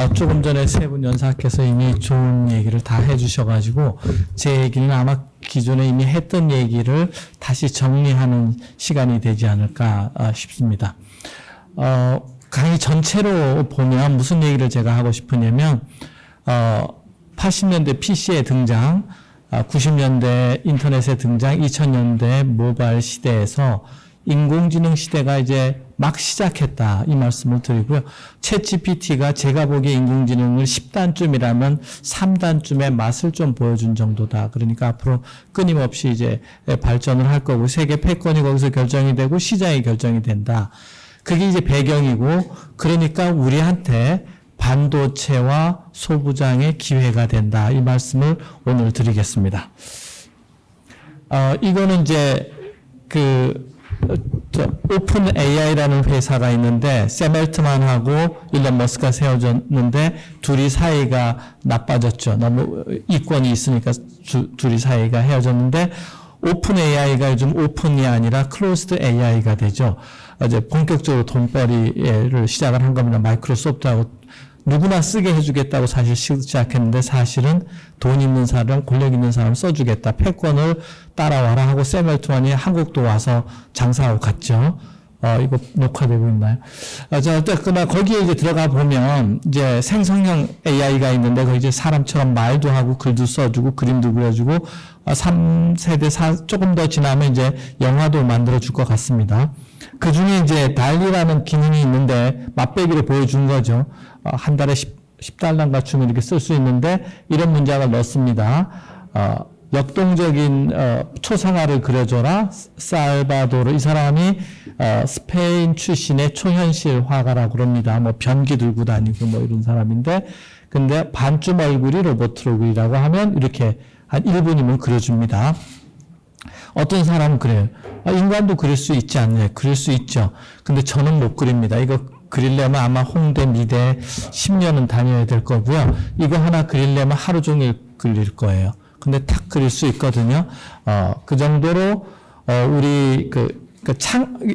어, 조금 전에 세 분 연사께서 이미 좋은 얘기를 다 해주셔가지고 제 얘기는 아마 기존에 이미 했던 얘기를 다시 정리하는 시간이 되지 않을까 어, 싶습니다. 어, 강의 전체로 보면 무슨 얘기를 제가 하고 싶으냐면 어, 80년대 PC의 등장, 아, 90년대 인터넷의 등장, 2000년대 모바일 시대에서 인공지능 시대가 이제 막 시작했다 이 말씀을 드리고요. 챗 GPT가 제가 보기에 인공지능을 10단쯤이라면 3단쯤의 맛을 좀 보여준 정도다. 그러니까 앞으로 끊임없이 이제 발전을 할 거고 세계 패권이 거기서 결정이 되고 시장이 결정이 된다. 그게 이제 배경이고 그러니까 우리한테 반도체와 소부장의 기회가 된다. 이 말씀을 오늘 드리겠습니다. 어, 이거는 이제 그 오픈 AI라는 회사가 있는데 샘 엘트만하고 일론 머스크가 세워졌는데 둘이 사이가 나빠졌죠. 너무 이권이 있으니까 주, 둘이 사이가 헤어졌는데 오픈 AI가 요즘 오픈이 아니라 클로스드 AI가 되죠. 이제 본격적으로 돈벌이를 시작을 한 겁니다. 마이크로소프트하고 누구나 쓰게 해주겠다고 사실 시작했는데 사실은 돈 있는 사람, 권력 있는 사람 써주겠다. 패권을 따라와라 하고 세멜트만이 한국도 와서 장사하고 갔죠. 어, 이거 녹화되고 있나요? 어, 자, 어쨌거나 거기에 이제 들어가 보면 이제 생성형 AI가 있는데 그 이제 사람처럼 말도 하고 글도 써주고 그림도 그려주고 어, 3세대 사, 조금 더 지나면 이제 영화도 만들어 줄 것 같습니다. 그 중에 이제 달리라는 기능이 있는데 맛배기를 보여준 거죠. 어, 한 달에 10, 10달러인가 주면 이렇게 쓸 수 있는데 이런 문장을 넣습니다. 어, 역동적인 어, 초상화를 그려줘라. 살바도르 이 사람이 어, 스페인 출신의 초현실 화가라고 그럽니다. 뭐 변기 들고 다니고 뭐 이런 사람인데 근데 반쯤 얼굴이 로버트 로그이라고 하면 이렇게 한 1분이면 그려줍니다. 어떤 사람은 그래요. 아, 인간도 그릴 수 있지 않냐? 그릴 수 있죠. 근데 저는 못 그립니다. 이거 그리려면 아마 홍대, 미대 10년은 다녀야 될 거고요. 이거 하나 그리려면 하루 종일 그릴 거예요. 근데 탁 그릴 수 있거든요. 어, 그 정도로, 어, 우리 그, 그 창, 이,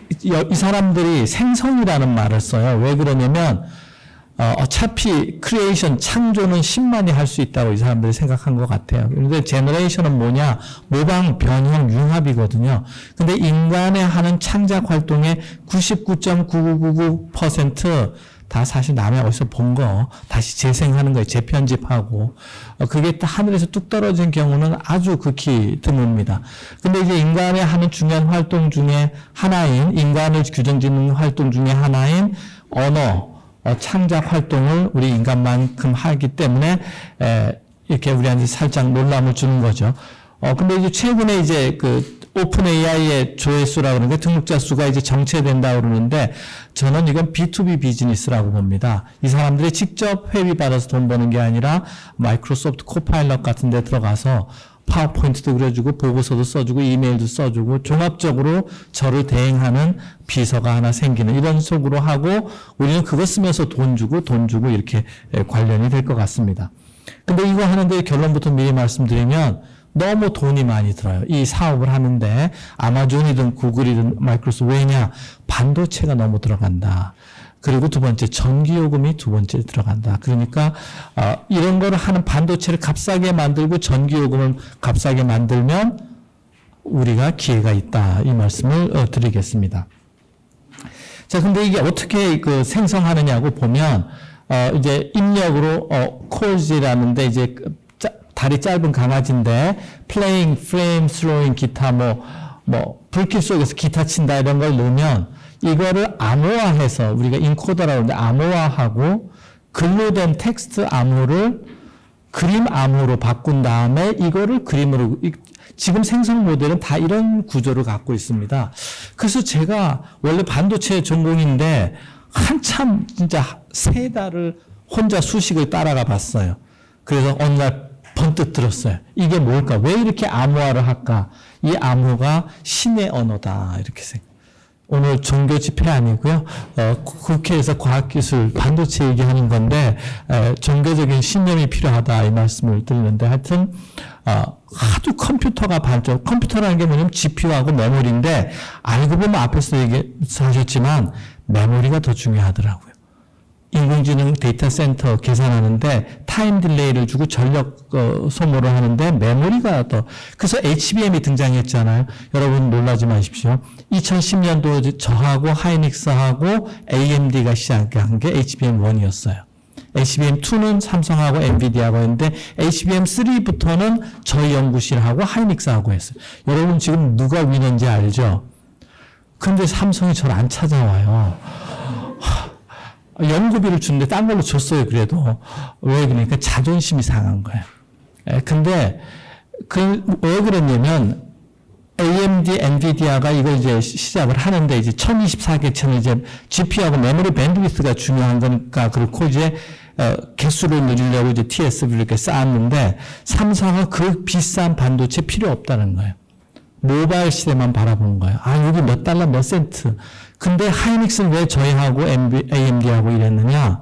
이 사람들이 생성이라는 말을 써요. 왜 그러냐면, 어, 어차피 크리에이션 창조는 10만이 할 수 있다고 이 사람들이 생각한 것 같아요. 그런데 제너레이션은 뭐냐? 모방, 변형, 융합이거든요. 근데 인간의 하는 창작 활동의 99.9999% 다 사실 남의 어디서 본 거 다시 재생하는 거예요. 재편집하고. 어, 그게 또 하늘에서 뚝 떨어진 경우는 아주 극히 드뭅니다. 근데 이제 인간의 하는 중요한 활동 중에 하나인, 인간을 규정 짓는 활동 중에 하나인 언어, 어, 창작 활동을 우리 인간만큼 하기 때문에 에, 이렇게 우리한테 살짝 놀람을 주는 거죠. 어, 근데 이제 최근에 이제 그 오픈 AI의 조회수라 그러는 게 등록자 수가 이제 정체된다 그러는데 저는 이건 B2B 비즈니스라고 봅니다. 이 사람들이 직접 회비 받아서 돈 버는 게 아니라 마이크로소프트 코파일럿 같은 데 들어가서 파워포인트도 그려주고 보고서도 써주고 이메일도 써주고 종합적으로 저를 대행하는 비서가 하나 생기는 이런 속으로 하고 우리는 그거 쓰면서 돈 주고 돈 주고 이렇게 관련이 될 것 같습니다. 근데 이거 하는데 결론부터 미리 말씀드리면 너무 돈이 많이 들어요. 이 사업을 하는데 아마존이든 구글이든 마이크로소프트 왜냐 반도체가 너무 들어간다. 그리고 두 번째 전기요금이 두 번째 들어간다. 그러니까 어, 이런 거를 하는 반도체를 값싸게 만들고 전기요금을 값싸게 만들면 우리가 기회가 있다. 이 말씀을 어, 드리겠습니다. 자, 근데 이게 어떻게 그 생성하느냐고 보면 어, 이제 입력으로 어, 콜즈라는데 이제 짜, 다리 짧은 강아지인데 playing, frame, throwing 기타 뭐 뭐 불길 속에서 기타 친다 이런 걸 넣으면 이거를 암호화해서 우리가 인코더라고 하는데 암호화하고 글로 된 텍스트 암호를 그림 암호로 바꾼 다음에 이거를 그림으로 지금 생성 모델은 다 이런 구조를 갖고 있습니다. 그래서 제가 원래 반도체 전공인데 한참 진짜 세 달을 혼자 수식을 따라가 봤어요. 그래서 어느 날 번뜩 들었어요. 이게 뭘까? 왜 이렇게 암호화를 할까? 이 암호가 신의 언어다. 이렇게 생각. 오늘 종교 집회 아니고요. 어, 국회에서 과학기술 반도체 얘기하는 건데 에, 종교적인 신념이 필요하다 이 말씀을 드리는데 하여튼 어, 하도 컴퓨터가 발전. 컴퓨터라는 게 뭐냐면 GPU하고 메모리인데 알고 보면 앞에서 얘기하셨지만 메모리가 더 중요하더라고요. 인공지능 데이터 센터 계산하는데 타임 딜레이를 주고 전력 어, 소모를 하는데 메모리가 더 그래서 HBM이 등장했잖아요. 여러분 놀라지 마십시오. 2010년도 저하고 하이닉스하고 AMD가 시작한 게 HBM1이었어요. HBM2는 삼성하고 엔비디아하고 했는데 HBM3부터는 저희 연구실하고 하이닉스하고 했어요. 여러분 지금 누가 위너인지 알죠? 근데 삼성이 저를 안 찾아와요. 하, 연구비를 주는데 딴 걸로 줬어요, 그래도. 왜 그러니까 자존심이 상한 거예요. 예, 근데 그, 왜 그랬냐면 AMD, 엔비디아가 이걸 이제 시- 시작을 하는데 이제 1024개체는 이제 GPU하고 메모리 밴드위스가 중요한 거니까 그렇고 이제 어, 개수를 늘리려고 이제 TSV를 이렇게 쌓았는데 삼성은 그 비싼 반도체 필요 없다는 거예요. 모바일 시대만 바라보는 거예요. 아, 여기 몇 달러 몇 센트. 근데 하이닉스는 왜 저희하고 AMD하고 이랬느냐?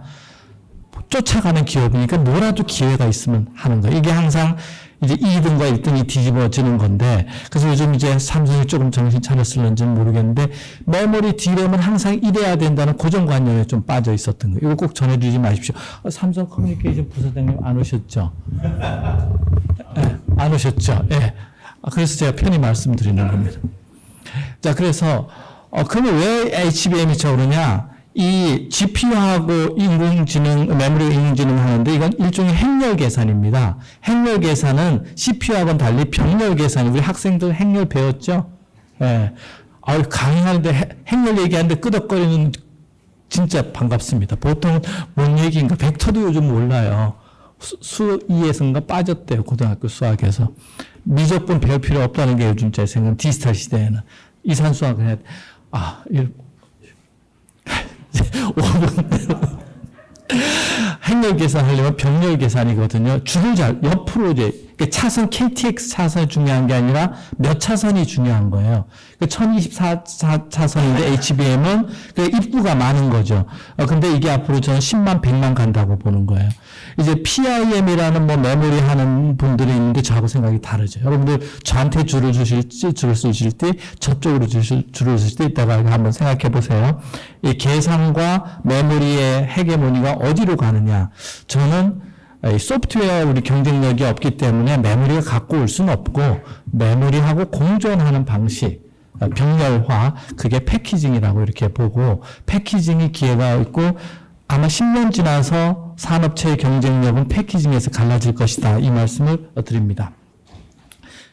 쫓아가는 기업이니까 뭐라도 기회가 있으면 하는 거예요. 이게 항상 이제 2등과 1등이 뒤집어지는 건데, 그래서 요즘 이제 삼성이 조금 정신 차렸을는지는 모르겠는데, 메모리 D램은 항상 이래야 된다는 고정관념에 좀 빠져 있었던 거예요. 이거 꼭 전해주지 마십시오. 어, 삼성 커뮤니케이션 부사장님 안 오셨죠? 예, 안 오셨죠? 예. 아, 그래서 제가 편히 말씀드리는 겁니다. 자, 그래서, 어, 그러면 왜 HBM이 저러냐? 이 GPU하고 인공지능, 메모리 인공지능 하는데 이건 일종의 행렬 계산입니다. 행렬 계산은 CPU하고는 달리 병렬 계산이 우리 학생들 행렬 배웠죠? 예. 아유, 강의하는데 해- 행렬 얘기하는데 끄덕거리는 진짜 반갑습니다. 보통 뭔 얘기인가? 벡터도 요즘 몰라요. 수, 수 2에서인가 빠졌대요. 고등학교 수학에서. 미적분 배울 필요 없다는 게 요즘 제 생각은 디지털 시대에는. 이산수학을 해야 돼. 아, 일, 5분. 행렬 계산하려면 병렬 계산이거든요. 줄을 잘, 옆으로 이제, 그 차선, KTX 차선이 중요한 게 아니라 몇 차선이 중요한 거예요. 그 1024차선인데 HBM은 그 입구가 많은 거죠. 어, 근데 이게 앞으로 저는 10만, 100만 간다고 보는 거예요. 이제 PIM이라는 뭐 메모리 하는 분들이 있는데 저하고 생각이 다르죠. 여러분들 저한테 줄을 주실지, 줄을 쓰실 때, 저쪽으로 주실, 줄을 쓰실 때 이따가 한번 생각해 보세요. 이 계산과 메모리의 헤게모니가 어디로 가느냐. 저는 이 소프트웨어 우리 경쟁력이 없기 때문에 메모리가 갖고 올 수는 없고 메모리하고 공존하는 방식 어, 병렬화 그게 패키징이라고 이렇게 보고 패키징이 기회가 있고 아마 10년 지나서 산업체의 경쟁력은 패키징에서 갈라질 것이다 이 말씀을 드립니다.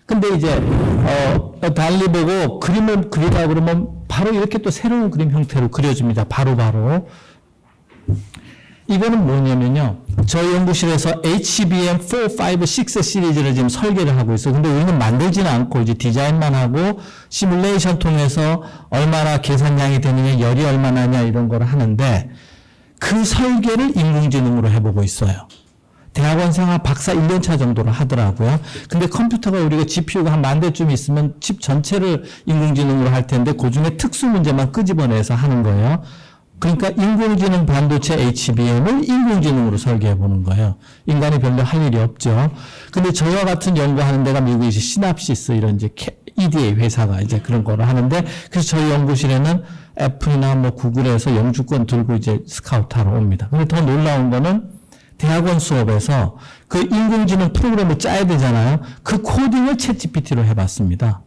근데 이제 어 달리 보고 그림을 그리다 그러면 바로 이렇게 또 새로운 그림 형태로 그려집니다. 바로 바로 이거는 뭐냐면요. 저희 연구실에서 HBM 4, 5, 6 시리즈를 지금 설계를 하고 있어요. 근데 우리는 만들지는 않고 이제 디자인만 하고 시뮬레이션 통해서 얼마나 계산량이 되느냐, 열이 얼마나 냐 이런 걸 하는데 그 설계를 인공지능으로 해보고 있어요. 대학원 생활 박사 1년차 정도를 하더라고요. 근데 컴퓨터가 우리가 GPU가 한 만 대쯤 있으면 칩 전체를 인공지능으로 할 텐데 그 중에 특수 문제만 끄집어내서 하는 거예요. 그러니까 인공지능 반도체 HBM을 인공지능으로 설계해 보는 거예요. 인간이 별로 할 일이 없죠. 근데 저와 같은 연구하는 데가 미국의 시납시스 이런 이제 EDA 회사가 이제 그런 거를 하는데 그래서 저희 연구실에는 애플이나 뭐 구글에서 영주권 들고 이제 스카우트하러 옵니다. 근데 더 놀라운 거는 대학원 수업에서 그 인공지능 프로그램을 짜야 되잖아요. 그 코딩을 챗 GPT로 해봤습니다.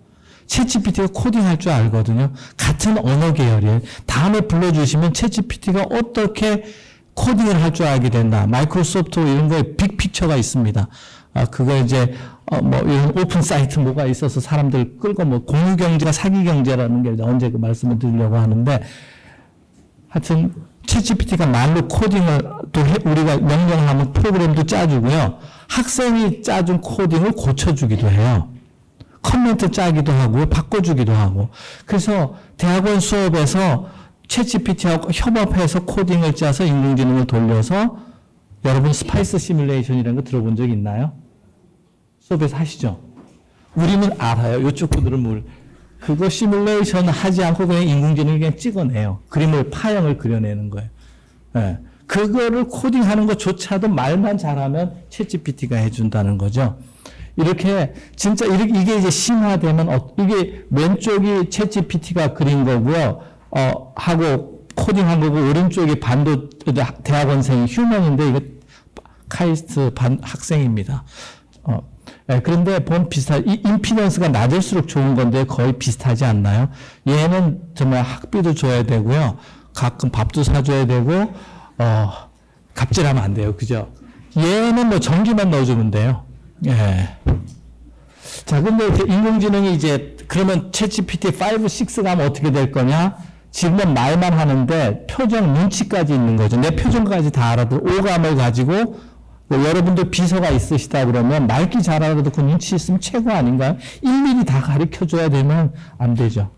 챗 GPT가 코딩할 줄 알거든요. 같은 언어 계열이에요. 다음에 불러주시면 챗 GPT가 어떻게 코딩을 할 줄 알게 된다. 마이크로소프트 이런 거에 빅픽처가 있습니다. 아, 그거 이제, 어, 뭐, 이런 오픈 사이트 뭐가 있어서 사람들 끌고 뭐, 공유 경제가 사기 경제라는 게 언제 그 말씀을 드리려고 하는데, 하여튼, 챗GPT가 말로 코딩을 또 해, 우리가 명령을 하면 프로그램도 짜주고요. 학생이 짜준 코딩을 고쳐주기도 해요. 커멘트 짜기도 하고 바꿔주기도 하고 그래서 대학원 수업에서 챗GPT하고 협업해서 코딩을 짜서 인공지능을 돌려서 여러분 스파이스 시뮬레이션이라는 거 들어본 적 있나요? 수업에서 하시죠? 우리는 알아요. 이쪽 분들은 뭘. 그거 시뮬레이션 하지 않고 그냥 인공지능이 그냥 찍어내요. 그림을 파형을 그려내는 거예요. 예. 그거를 코딩하는 것조차도 말만 잘하면 챗GPT가 해준다는 거죠. 이렇게 진짜 이렇게 이게 이제 심화되면 어, 이게 왼쪽이 챗GPT가 그린 거고요. 어 하고 코딩한 거고 오른쪽이 반도 대학원생이 휴먼인데 이거 카이스트 반 학생입니다. 어, 예, 그런데 보면 비슷하, 이 임피던스가 낮을수록 좋은 건데 거의 비슷하지 않나요? 얘는 정말 학비도 줘야 되고요. 가끔 밥도 사줘야 되고, 어, 갑질하면 안 돼요. 그죠? 얘는 뭐 전기만 넣어주면 돼요. 예. 자, 근데 인공지능이 이제 그러면 챗GPT 5, 6가 하면 어떻게 될 거냐? 지금은 말만 하는데 표정, 눈치까지 있는 거죠. 내 표정까지 다 알아도 오감을 가지고 뭐 여러분들 비서가 있으시다 그러면 말기 잘 알아듣고 눈치 있으면 최고 아닌가요? 일일이 다 가르쳐 줘야 되면 안 되죠.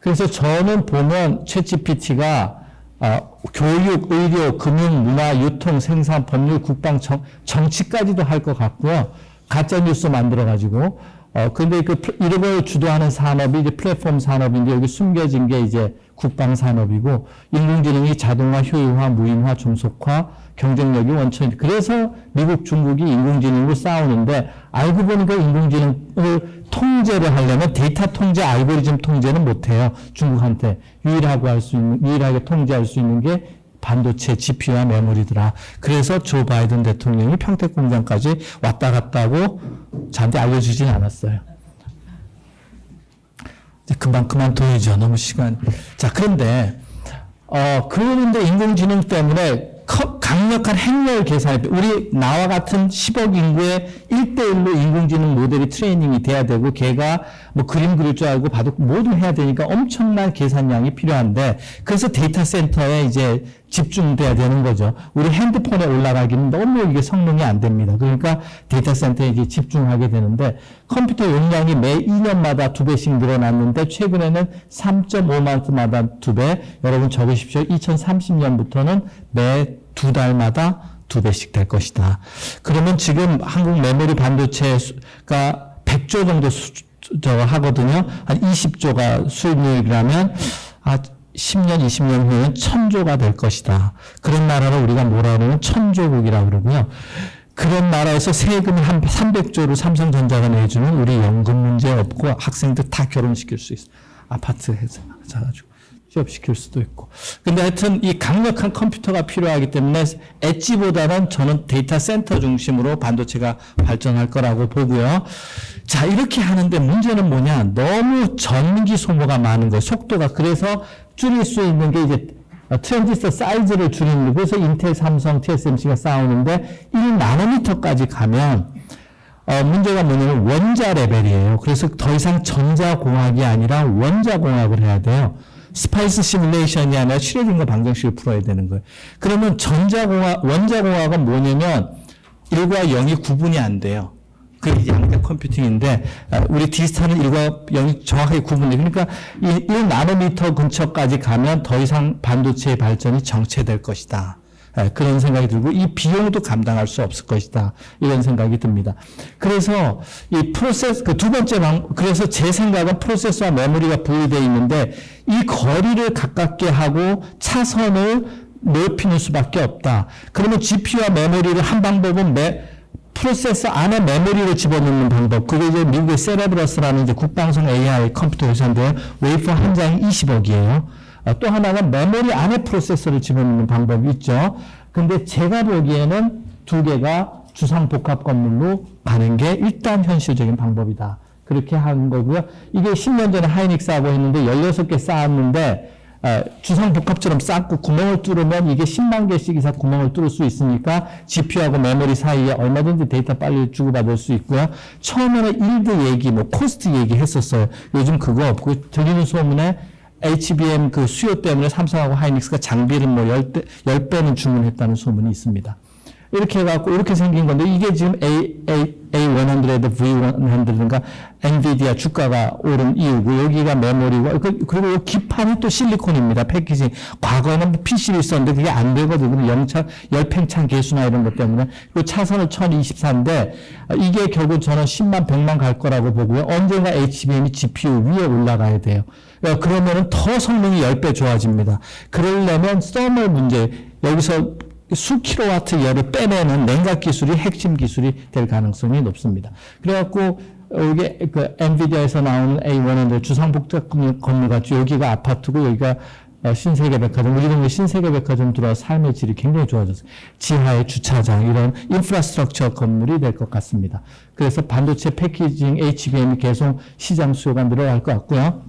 그래서 저는 보면 챗GPT가 아, 교육, 의료, 금융, 문화, 유통, 생산, 법률, 국방, 정, 정치까지도 할 것 같고요. 가짜 뉴스 만들어 가지고 어 근데 그 플- 이런 걸 주도하는 산업이 이제 플랫폼 산업인데 여기 숨겨진 게 이제 국방 산업이고 인공지능이 자동화, 효율화, 무인화, 중속화, 경쟁력이 원천. 그래서 미국, 중국이 인공지능으로 싸우는데 알고 보니까 인공지능을 통제를 하려면 데이터 통제, 알고리즘 통제는 못해요. 중국한테 유일하고 할 수 있는 유일하게 통제할 수 있는 게 반도체 GPU와 메모리더라. 그래서 조 바이든 대통령이 평택 공장까지 왔다 갔다 하고 저한테 알려주진 않았어요. 금방 그만둬야죠. 너무 시간. 자, 그런데, 어, 그런데 인공지능 때문에 커- 강력한 행렬 계산, 우리 나와 같은 10억 인구의 1대1로 인공지능 모델이 트레이닝이 돼야 되고, 걔가 뭐 그림 그릴 줄 알고 봐도 모두 해야 되니까 엄청난 계산량이 필요한데, 그래서 데이터 센터에 이제 집중돼야 되는 거죠. 우리 핸드폰에 올라가기는 너무 이게 성능이 안 됩니다. 그러니까 데이터 센터에 이제 집중하게 되는데, 컴퓨터 용량이 매 2년마다 두 배씩 늘어났는데, 최근에는 3.5만트마다 두 배, 여러분 적으십시오. 2030년부터는 매 두 달마다 두 배씩 될 것이다. 그러면 지금 한국 메모리 반도체가 100조 정도 수, 저 하거든요. 한 20조가 수입률이라면 아 10년, 20년 후에는 1000조가 될 것이다. 그런 나라를 우리가 뭐라 그러면 천조국이라고 그러고요. 그런 나라에서 세금을 한 300조를 삼성전자가 내주면 우리 연금 문제 없고 학생들 다 결혼시킬 수 있어. 아파트 해서 가지고 취업시킬 수도 있고. 근데 하여튼 이 강력한 컴퓨터가 필요하기 때문에 엣지보다는 저는 데이터 센터 중심으로 반도체가 발전할 거라고 보고요. 자, 이렇게 하는데 문제는 뭐냐? 너무 전기 소모가 많은 거예요. 속도가. 그래서 줄일 수 있는 게 이제 트랜지스터 사이즈를 줄이는 거. 그래서 인텔, 삼성, TSMC가 싸우는데 1나노미터까지 가면 어, 문제가 뭐냐면 원자 레벨이에요. 그래서 더 이상 전자공학이 아니라 원자공학을 해야 돼요. 스파이스 시뮬레이션이 아니라 슈레딩거 방정식을 풀어야 되는 거예요. 그러면 전자공학, 원자공학은 뭐냐면 1과 0이 구분이 안 돼요. 양대 컴퓨팅인데, 아, 우리 디지털은 1과 0이 정확하게 구분돼. 그러니까 이 1나노미터 근처까지 가면 더 이상 반도체의 발전이 정체될 것이다. 예, 그런 생각이 들고 이 비용도 감당할 수 없을 것이다 이런 생각이 듭니다. 그래서 이 프로세스 그 두 번째 방 그래서 제 생각은 프로세서와 메모리가 분리되어 있는데 이 거리를 가깝게 하고 차선을 넓히는 수밖에 없다. 그러면 GPU와 메모리를 한 방법은 매, 프로세서 안에 메모리를 집어넣는 방법. 그게 이제 미국의 세레브러스라는 이제 국방성 AI 컴퓨터 회사인데요. 웨이퍼 한 장이 20억이에요. 아, 또 하나는 메모리 안에 프로세서를 집어넣는 방법이 있죠. 근데 제가 보기에는 두 개가 주상 복합 건물로 가는 게 일단 현실적인 방법이다. 그렇게 한 거고요. 이게 10년 전에 하이닉스하고 했는데 16개 쌓았는데 어, 주상 복합처럼 쌓고 구멍을 뚫으면 이게 10만 개씩 이상 구멍을 뚫을 수 있으니까 GPU하고 메모리 사이에 얼마든지 데이터 빨리 주고받을 수 있고요. 처음에는 일드 얘기, 뭐 코스트 얘기 했었어요. 요즘 그거 없고 들리는 소문에 HBM 그 수요 때문에 삼성하고 하이닉스가 장비를 뭐 10대, 10배는 주문했다는 소문이 있습니다. 이렇게 해갖고 이렇게 생긴 건데 이게 지금 A, A, A100, V100인가 엔비디아 주가가 오른 이유고 여기가 메모리고 그- 그리고 이 기판이 또 실리콘입니다. 패키징. 과거에는 PC를 썼는데 그게 안 되거든요. 영차, 열팽창 개수나 이런 것 때문에. 그리고 차선은 1024인데 이게 결국 저는 10만, 100만 갈 거라고 보고요. 언젠가 HBM이 GPU 위에 올라가야 돼요. 어, 그러면은 더 성능이 10배 좋아집니다. 그러려면 서멀 문제, 여기서 수 킬로와트 열을 빼내는 냉각 기술이 핵심 기술이 될 가능성이 높습니다. 그래갖고 이게 그 엔비디아에서 나오는 A100 주상복잡 건물 같죠. 여기가 아파트고 여기가 어, 신세계 백화점, 우리 동네 신세계 백화점 들어와 삶의 질이 굉장히 좋아졌어요. 지하에 주차장, 이런 인프라스트럭처 건물이 될 것 같습니다. 그래서 반도체 패키징 HBM이 계속 시장 수요가 늘어날 것 같고요.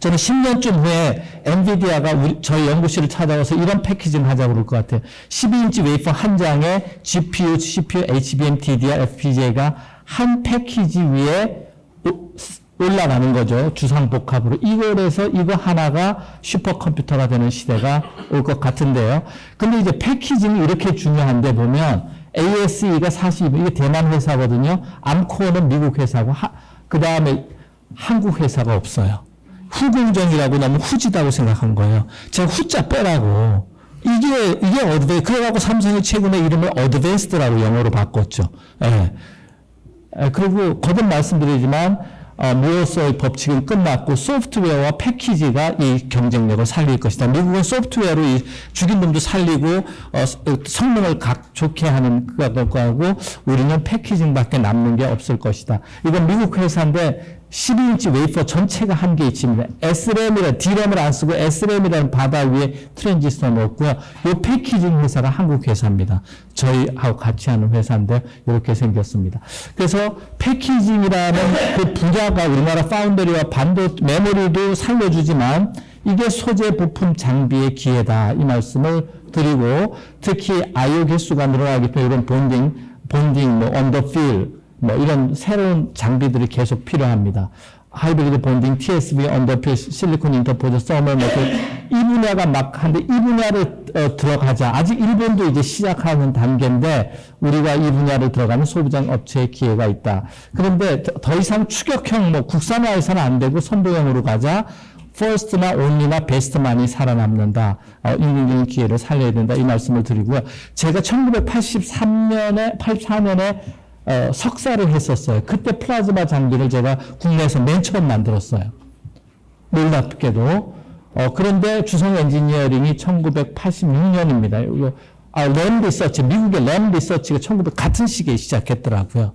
저는 10년쯤 후에 엔비디아가 우리, 저희 연구실을 찾아와서 이런 패키징 하자고 그럴 것 같아요. 12인치 웨이퍼 한 장에 GPU, CPU, HBM, DDR, FPGA가 한 패키지 위에 오- 올라가는 거죠. 주상복합으로. 이걸 해서 이거 하나가 슈퍼컴퓨터가 되는 시대가 올 것 같은데요. 근데 이제 패키징이 이렇게 중요한데 보면 ASE가 사실 이게 대만 회사거든요. 암코어는 미국 회사고 그 다음에 한국 회사가 없어요. 후궁정이라고 너무 후지다고 생각한 거예요. 제가 후자 빼라고. 이게, 이게 어드베, 그래갖고 삼성이 최근에 이름을 어드밴스드라고 영어로 바꿨죠. 예. 에, 그리고 거듭 말씀드리지만 어, 무어서의 법칙은 끝났고 소프트웨어와 패키지가 이 경쟁력을 살릴 것이다. 미국은 소프트웨어로 이 죽인 놈도 살리고 어, 스- 어, 성능을 각 좋게 하는 거고 우리는 패키징밖에 남는 게 없을 것이다. 이건 미국 회사인데 12인치 웨이퍼 전체가 한개 있습니다. SRAM이라 DRAM을 안 쓰고 SRAM이라는 바다 위에 트랜지스터 넣었고요. 이 패키징 회사가 한국 회사입니다. 저희하고 같이 하는 회사인데 이렇게 생겼습니다. 그래서 패키징이라는 그 분야가 우리나라 파운더리와 반도 메모리도 살려주지만 이게 소재 부품 장비의 기회다 이 말씀을 드리고 특히 IO 개수가 늘어나기 때문에 이런 본딩, 본딩, 뭐 언더필 뭐 이런 새로운 장비들이 계속 필요합니다. 하이브리드 본딩, TSV, 언더필, 실리콘 인터포저, 서머 뭐이 분야가 막 한데 이 분야를 어, 들어가자. 아직 일본도 이제 시작하는 단계인데 우리가 이 분야를 들어가는 소비장 업체의 기회가 있다. 그런데 더, 더 이상 추격형 뭐 국산화해서는 안 되고 선도형으로 가자. 퍼스트나 온리나 베스트만이 살아남는다. 어, 인공적인 기회를 살려야 된다. 이 말씀을 드리고요. 제가 1983년에, 84년에 어, 석사를 했었어요. 그때 플라즈마 장비를 제가 국내에서 맨 처음 만들었어요. 놀랍게도. 어, 그런데 주성 엔지니어링이 1986년입니다. 요, 아, 램 리서치, 미국의 램 리서치가 1900 같은 시기에 시작했더라고요.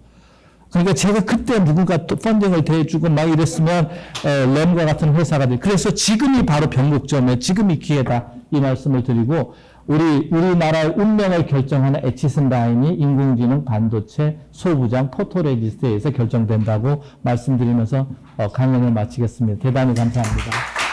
그러니까 제가 그때 누군가 또 펀딩을 대주고 막 이랬으면 에, 램과 같은 회사가 돼. 그래서 지금이 바로 변곡점에 지금이 기회다 이 말씀을 드리고 우리 우리나라의 운명을 결정하는 에치슨 라인이 인공지능 반도체 소부장 포토레지스트에서 결정된다고 말씀드리면서 어, 강연을 마치겠습니다. 대단히 감사합니다.